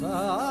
好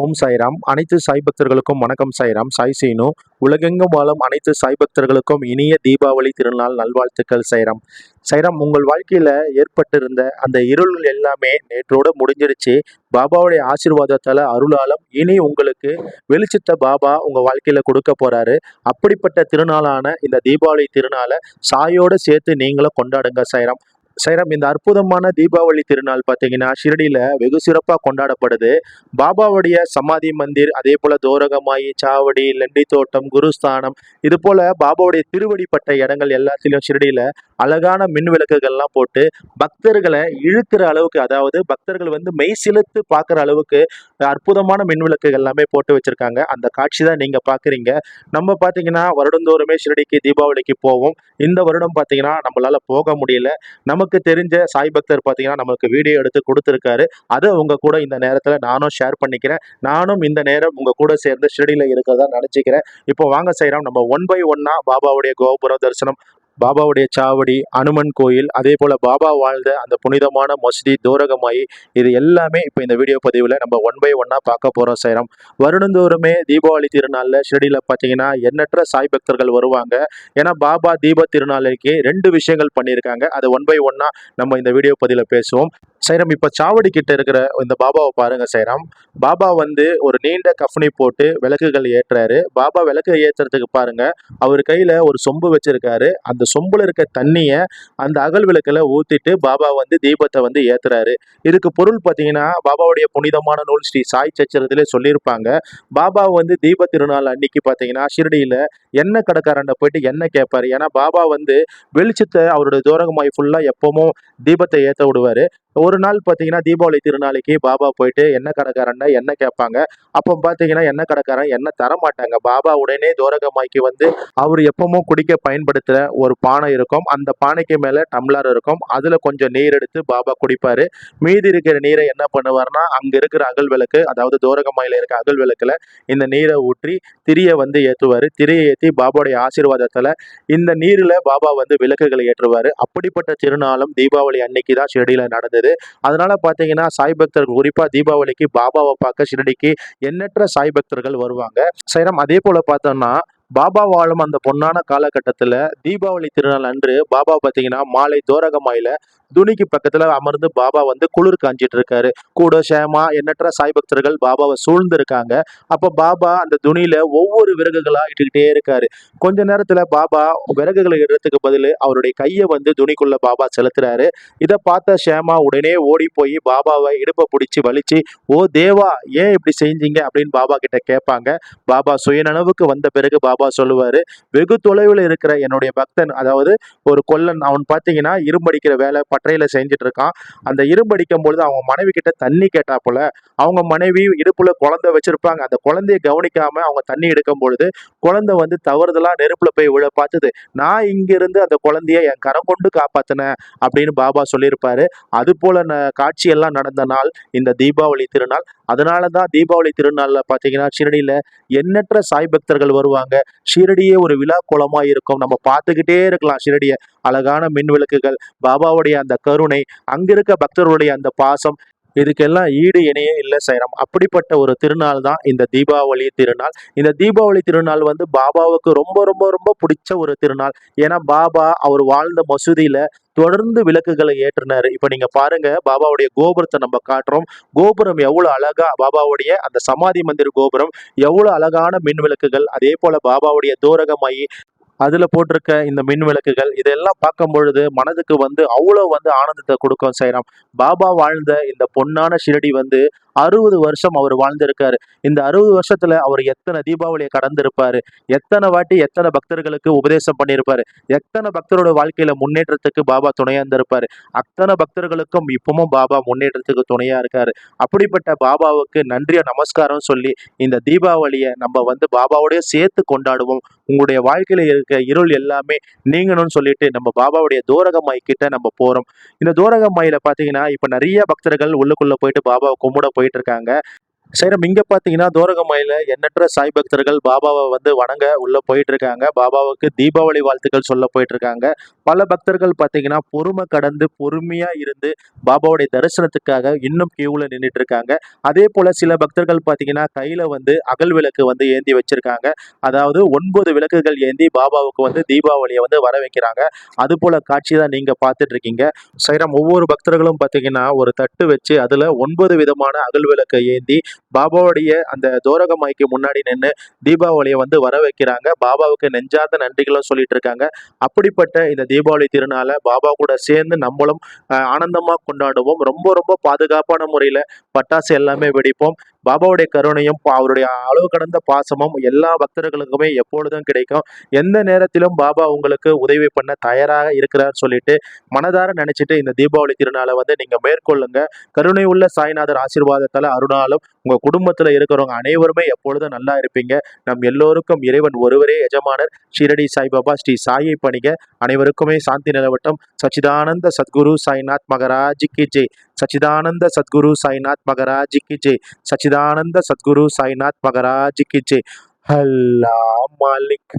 ஓம் சாய்ராம். அனைத்து சாய் பக்தர்களுக்கும் வணக்கம் சாய்ராம். சாய் சீனு. உலகெங்கும் வாழும் அனைத்து சாய் பக்தர்களுக்கும் இனிய தீபாவளி திருநாள் நல்வாழ்த்துக்கள் சாய்ராம். சைராம் உங்கள் வாழ்க்கையில் ஏற்பட்டிருந்த அந்த இருள்கள் எல்லாமே நேற்றோடு முடிஞ்சிருச்சு. பாபாவுடைய ஆசீர்வாதத்தால் அருளாலும் இனி உங்களுக்கு வெளிச்சத்தை பாபா உங்கள் வாழ்க்கையில் கொடுக்க போகிறாரு அப்படிப்பட்ட திருநாளான இந்த தீபாவளி திருநாளை சாயோடு சேர்த்து நீங்களும் கொண்டாடுங்க சைராம் சைரம் இந்த அற்புதமான தீபாவளி திருநாள் பார்த்தீங்கன்னா ஷிரடியில் வெகு சிறப்பாக கொண்டாடப்படுது. பாபாவுடைய சமாதி மந்திர் அதே போல் தோரகமாயி சாவடி லண்டி தோட்டம் குருஸ்தானம் இது போல் பாபாவுடைய திருவடிப்பட்ட இடங்கள் எல்லாத்திலையும் ஷிரடியில் அழகான மின் விளக்குகள்லாம் போட்டு பக்தர்களை இழுக்கிற அளவுக்கு அதாவது பக்தர்கள் வந்து மெய் சிலுத்து பார்க்குற அளவுக்கு அற்புதமான மின் விளக்குகள் எல்லாமே போட்டு வச்சிருக்காங்க. அந்த காட்சி தான் நீங்கள் பார்க்குறீங்க. நம்ம பார்த்தீங்கன்னா வருடந்தோறுமே ஷிரடிக்கு தீபாவளிக்கு போவோம். இந்த வருடம் பார்த்தீங்கன்னா நம்மளால போக முடியல. நமக்கு தெரிஞ்ச சாய் பக்தர் பார்த்தீங்கன்னா நமக்கு வீடியோ எடுத்து கொடுத்துருக்காரு. அதை உங்க கூட இந்த நேரத்தில் நானும் ஷேர் பண்ணிக்கிறேன். நானும் இந்த நேரம் உங்க கூட சேர்ந்து ஷிரடியில் இருக்கிறதா நினச்சிக்கிறேன். இப்போ வாங்க செய்கிறோம் நம்ம ஒன் பை ஒன்னா பாபாவுடைய கோபுர தரிசனம் பாபாவுடைய சாவடி அனுமன் கோயில் அதே போல் பாபா வாழ்ந்த அந்த புனிதமான மஸ்ஜி தோரகமாயி இது எல்லாமே இப்போ இந்த வீடியோ பதிவில் நம்ம ஒன் பை ஒன்னாக பார்க்க போகிறோம் சேரம். வருடந்தோறுமே தீபாவளி திருநாளில் ஷிரடியில் பார்த்தீங்கன்னா எண்ணற்ற சாய் பக்தர்கள் வருவாங்க. ஏன்னா பாபா தீப திருநாளைக்கு ரெண்டு விஷயங்கள் பண்ணியிருக்காங்க. அதை ஒன் பை ஒன்னாக நம்ம இந்த வீடியோ பதிவில் பேசுவோம். சைரம் இப்போ சாவடி கிட்ட இருக்கிற இந்த பாபாவை பாருங்க சைரம். பாபா வந்து ஒரு நீண்ட கஃப்னி போட்டு விளக்குகள் ஏற்றுறாரு பாபா விளக்கு ஏற்றுறதுக்கு பாருங்க அவர் கையில ஒரு சொம்பு வச்சிருக்காரு. அந்த சொம்புல இருக்க தண்ணியை அந்த அகல் விளக்குல ஊத்திட்டு பாபா வந்து தீபத்தை வந்து ஏத்துறாரு. இதுக்கு பொருள் பார்த்தீங்கன்னா பாபாவுடைய புனிதமான நூல் ஸ்ரீ சாய் சச்சரத்திலே சொல்லியிருப்பாங்க. பாபா வந்து தீப திருநாள் அன்னைக்கு பார்த்தீங்கன்னா ஷிரடியில எண்ணெய் கடைக்காரண்ட போயிட்டு எண்ணெய் கேட்பாரு ஏன்னா பாபா வந்து வெளிச்சத்தை அவருடைய தூரகமாய் ஃபுல்லா எப்பவும் தீபத்தை ஏத்த விடுவாரு. ஒரு நாள் பார்த்தீங்கன்னா தீபாவளி திருநாளைக்கு பாபா போயிட்டு என்ன கடைக்காரன்னா என்ன கேட்பாங்க? அப்போ பார்த்தீங்கன்னா என்ன கடைக்காரன் என்ன தர மாட்டாங்க பாபா உடனே தோரகமாய்க்கு வந்து அவர் எப்பவும் குடிக்க பயன்படுத்துகிற ஒரு பானை இருக்கும். அந்த பானைக்கு மேலே டம்ளர் இருக்கும். அதில் கொஞ்சம் நீர் எடுத்து பாபா குடிப்பார். மீதி இருக்கிற நீரை என்ன பண்ணுவார்னா அங்கே இருக்கிற அகல் விளக்கு அதாவது தோரகமாயில் இருக்க அகல் விளக்கில் இந்த நீரை ஊற்றி திரியை வந்து ஏற்றுவார் திரியை ஏற்றி பாபாவுடைய ஆசீர்வாதத்தில் இந்த நீரில் பாபா வந்து விளக்குகளை ஏற்றுவார். அப்படிப்பட்ட திருநாளும் தீபாவளி அன்னைக்கு தான் ஷெடியில் நடந்தது. அதனால பார்த்தீங்கன்னா சாய் பக்தர்கள் குறிப்பாக தீபாவளிக்கு பாபாவை பார்க்க ஷிரடிக்கு எண்ணற்ற சாய் பக்தர்கள் வருவாங்க. சைரம் அதே போல பார்த்தோம்னா பாபா வாழும் அந்த பொன்னான காலகட்டத்தில் தீபாவளி திருநாள் அன்று பாபா பார்த்தீங்கன்னா மாலை தோரகமாயில துணிக்கு பக்கத்தில் அமர்ந்து பாபா வந்து குளிர் காஞ்சிட்டு இருக்காரு கூட சேமா எண்ணற்ற சாய் பக்தர்கள் பாபாவை சூழ்ந்து இருக்காங்க அப்போ பாபா அந்த துணியில ஒவ்வொரு விறகுகளா இட்டுக்கிட்டே இருக்காரு. கொஞ்ச நேரத்தில் பாபா விறகுகளை இடுறதுக்கு பதில் அவருடைய கையை வந்து துணிக்குள்ள பாபா செலுத்துறாரு. இதை பார்த்த ஷேமா உடனே ஓடி போய் பாபாவை இடுப்பை பிடிச்சி வலிச்சு ஓ தேவா ஏன் இப்படி செஞ்சீங்க? அப்படின்னு பாபா கிட்ட கேட்பாங்க. பாபா சுயநனவுக்கு வந்த பிறகு பாபா சொல்லுவாரு வெகு தொலைவில் இருக்கிற என்னுடைய பக்தன் அதாவது ஒரு கொல்லன் அவன் பார்த்தீங்கன்னா இரும்படிக்கிற வேலை பற்றையில் செஞ்சுட்டு இருக்கான் அந்த இரும்படிக்கும் பொழுது அவங்க மனைவி கிட்ட தண்ணி கேட்டா போல அவங்க மனைவி இடுப்புல குழந்தை வச்சிருப்பாங்க. அந்த குழந்தைய கவனிக்காம அவங்க தண்ணி எடுக்கும் பொழுது குழந்தை வந்து தவறுதலா நெருப்புல போய் விழ பார்த்தது நான் இங்கிருந்து அந்த குழந்தைய என் கரம் கொண்டு காப்பாத்தினேன் அப்படின்னு பாபா சொல்லியிருப்பாரு. அது போல காட்சியெல்லாம் நடந்த நாள் இந்த தீபாவளி திருநாள். அதனால தான் தீபாவளி திருநாளில் பார்த்தீங்கன்னா ஷிரடியில் எண்ணற்ற சாய் பக்தர்கள் வருவாங்க. ஷிரடியே ஒரு விழா குளமாக இருக்கும் நம்ம பார்த்துக்கிட்டே இருக்கலாம் ஷிரடியை. அழகான மின் விளக்குகள் பாபாவுடைய அந்த கருணை அங்க இருக்க பக்தர்களுடைய அந்த பாசம் இதுக்கெல்லாம் ஈடு இணையே இல்லை சைரம். அப்படிப்பட்ட ஒரு திருநாள் தான் இந்த தீபாவளி திருநாள். இந்த தீபாவளி திருநாள் வந்து பாபாவுக்கு ரொம்ப ரொம்ப ரொம்ப பிடிச்ச ஒரு திருநாள். ஏன்னா பாபா அவர் வாழ்ந்த மசூதியில தொடர்ந்து விளக்குகளை ஏற்றினார். இப்ப நீங்க பாருங்க பாபாவுடைய கோபுரத்தை நம்ம காட்டுறோம். கோபுரம் எவ்வளவு அழகா பாபாவுடைய அந்த சமாதி மந்திர் கோபுரம் எவ்வளவு அழகான மின் விளக்குகள். அதே போல பாபாவுடைய தூரகமாயி அதில் போட்டிருக்க இந்த மின் விளக்குகள் இதெல்லாம் பார்க்கும் பொழுது மனதுக்கு வந்து அவ்வளோ வந்து ஆனந்தத்தை கொடுக்கும் செய்யலாம் பாபா வாழ்ந்த இந்த பொன்னான ஷிரடி வந்து அறுபது வருஷம் அவர் வாழ்ந்திருக்காரு. இந்த அறுபது வருஷத்துல அவர் எத்தனை தீபாவளியை கடந்திருப்பாரு? எத்தனை வாட்டி எத்தனை பக்தர்களுக்கு உபதேசம் பண்ணியிருப்பாரு? எத்தனை பக்தரோட வாழ்க்கையில முன்னேற்றத்துக்கு பாபா துணையா இருந்திருப்பாரு? அத்தனை பக்தர்களுக்கும் இப்பவும் பாபா முன்னேற்றத்துக்கு துணையா இருக்காரு. அப்படிப்பட்ட பாபாவுக்கு நன்றிய நமஸ்காரம் சொல்லி இந்த தீபாவளியை நம்ம வந்து பாபாவோடய சேர்த்து கொண்டாடுவோம். உங்களுடைய வாழ்க்கையில இருக்க இருள் எல்லாமே நீங்கணும்னு சொல்லிட்டு நம்ம பாபாவுடைய தூரகமாய் கிட்ட நம்ம போறோம். இந்த தூரகமாயில பாத்தீங்கன்னா இப்ப நிறைய பக்தர்கள் உள்ளுக்குள்ள போயிட்டு பாபாவை கும்பிட போயிட்டு இருக்காங்க. சைரம் இங்க பாத்தீங்கன்னா தூரகமாயில எண்ணற்ற சாய் பக்தர்கள் பாபாவை வந்து வணங்க உள்ள போயிட்டு இருக்காங்க பாபாவுக்கு தீபாவளி வாழ்த்துக்கள் சொல்ல போயிட்டு இருக்காங்க பல பக்தர்கள் பாத்தீங்கன்னா பொறுமை கடந்து பொறுமையா இருந்து பாபாவுடைய தரிசனத்துக்காக இன்னும் கியூல நின்றுட்டு இருக்காங்க அதே போல சில பக்தர்கள் பாத்தீங்கன்னா கையில வந்து அகல் விளக்கு வந்து ஏந்தி வச்சிருக்காங்க. அதாவது ஒன்பது விளக்குகள் ஏந்தி பாபாவுக்கு வந்து தீபாவளியை வந்து வர வைக்கிறாங்க. அது போல காட்சி தான் நீங்க பார்த்துட்டு இருக்கீங்க சைரம் ஒவ்வொரு பக்தர்களும் பாத்தீங்கன்னா ஒரு தட்டு வச்சு அதுல ஒன்பது விதமான அகல் விளக்கை ஏந்தி பாபாவுடைய அந்த தோரகமாய்க்கு முன்னாடி நின்று தீபாவளியை வந்து வர வைக்கிறாங்க பாபாவுக்கு நெஞ்சார்ந்த நன்றிகளும் சொல்லிட்டு இருக்காங்க அப்படிப்பட்ட இந்த தீபாவளி திருநாளை பாபா கூட சேர்ந்து நம்மளும் ஆனந்தமாக ஆனந்தமா கொண்டாடுவோம். ரொம்ப ரொம்ப பாதுகாப்பான முறையில பட்டாசு எல்லாமே வெடிப்போம். பாபாவுடைய கருணையும் பா- அவருடைய அளவு கடந்த பாசமும் எல்லா பக்தர்களுக்குமே எப்பொழுதும் கிடைக்கும். எந்த நேரத்திலும் பாபா உங்களுக்கு உதவி பண்ண தயாராக இருக்கிறார் சொல்லிட்டு மனதார நினைச்சிட்டு இந்த தீபாவளி திருநாளை வந்து நீங்க மேற்கொள்ளுங்க. கருணை உள்ள சாய்நாதர் ஆசீர்வாதத்தால அருணாலும் உங்க குடும்பத்துல இருக்கிறவங்க அனைவருமே எப்பொழுதும் நல்லா இருப்பீங்க. நம் எல்லோருக்கும் இறைவன் ஒருவரே எஜமானர். ஷீரடி சாய்பாபா ஸ்ரீ சாயை பணிக. அனைவருக்குமே சாந்தி நிலவட்டம். சச்சிதானந்த சத்குரு சாய்நாத் மகராஜ் கி ஜெய். சச்சிதானந்த சத்குரு சாய்நாத் மகராஜ் கி ஜெய் சச்சிதானந்த சத்குரு சாய்நாத் மகராஜ் கி ஜெய் அல்லா மாலிக்